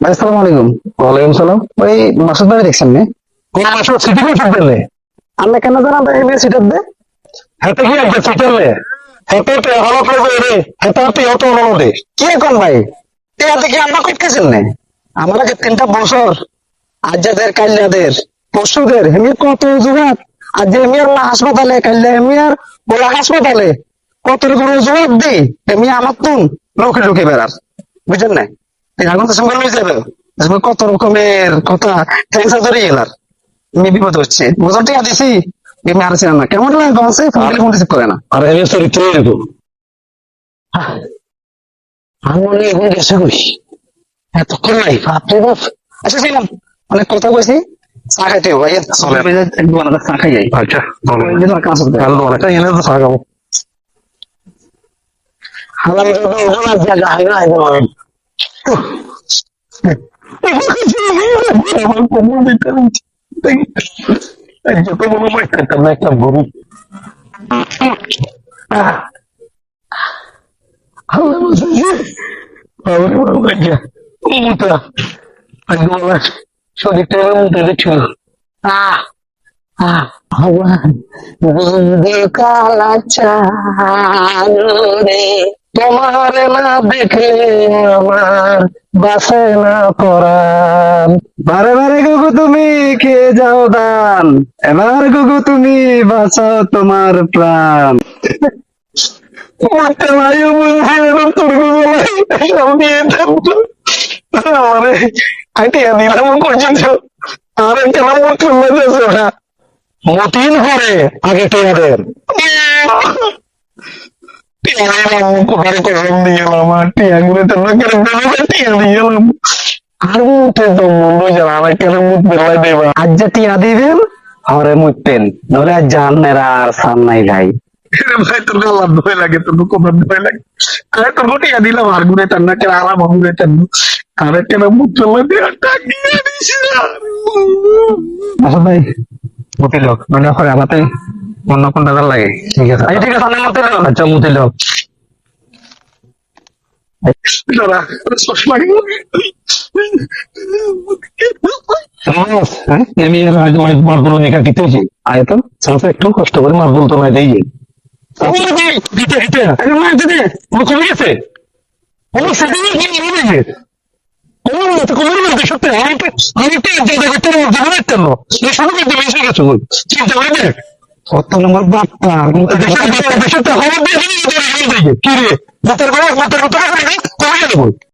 ভাই আসসালামু আলাইকুম। ওয়ালাইকুম সালাম। ওই মাসুদ ভাই দেখছেন নে? কোন আসলে সিটি কোন সিটালে আপনি কেন জানান ভাই এমনি সিটার দে হেতে কি একটা সিটালে হেতে তে হলো করে রে। হেতে তে অত অনুমতি কি এখন ভাই? এটা দেখি আমরা করতেছেন নে? আমার আগে তিনটা বছর কাল্যাদের পশুদের হেমির কত অজুহাত? আজ যে হাসপাতালে কাল্যা হেমিয়ার বলা হাসপাতালে। কত রকম অজুহাত দিই হেমি আমার তুন লোকে লোকে বেড়ার বুঝলেন না? আগুন তো সঙ্গে লয়ে যাবে। কত রকমের কথা ক্যান্সার ধরে গেলার আমি বিপদ হচ্ছে। বোঝার টিকা দিছি আমি আর ছিলাম না। কেমন লাগে বাসে ফোন দিলে ফোন রিসিভ করে না। আর এর চরিত্র এরকম আমি মনে হয় এখন গেছে কই? এতক্ষণ নাই। বাপরে বাপ। আচ্ছা ছিলাম অনেক কথা কইছি চা খাইতে ভাই চলে। এক দোকানে চা খাই যাই। আচ্ছা ভালো। অনেকটা এনে তো হালাম জায়গা। হয় না Eu nunca tinha Ah, Ah. ভগবান দিদি কালা তোমার না দেখলে আমার বাসে না পরান বারে বারে গুগু তুমি কে যাও দান, এবার গুগু তুমি বাঁচাও তোমার প্রাণ। মারতে ভাইও বলছে এরকম তোর সব দিয়ে থাকতো আমারে আইটি দিলাম আর কেন মতো মেরেছে ওরা মতিন করে আগে টেয়া দেন দিয়ে আর দিয়ে আর মুখে তো মন্দ জানা না কেন মুখ বেলায় দেবা? আজ যে টিয়া দিবেন হরে মুইতেন নরে আর সান নাই ভাই। ভাই তোর গলার ভয় লাগে তোর কোমর ভয় লাগে। আরে তোর টিয়া দিলাম আর ঘুরে টান্না কেন আরাম ঘুরে টান্না আরে কেন মুখ চলে দিয়ে টাকিয়ে দিস আসল ভাই মনে হয় আমাতে অন্য লাগে। ঠিক আছে। আচ্ছা ঠিক আছে আমি আচ্ছা দাদা চশমা আমি এর আগে মার্বল একা দিতেছি আয় সাথে একটু কষ্ট করে মার্বল তো না দিয়ে দিতে কমে গেছে। সত্যি আমি তো আমি তো জায়গা করতে জীবন জীবনের জন্য এই শুরু করতে বেশি গেছে চিন্তা করে দেখ। কত নম্বর বাপ্পা দেশের দেশের খবর দিয়ে কি রে? মাথার গলা মাথার কথা কমে গেল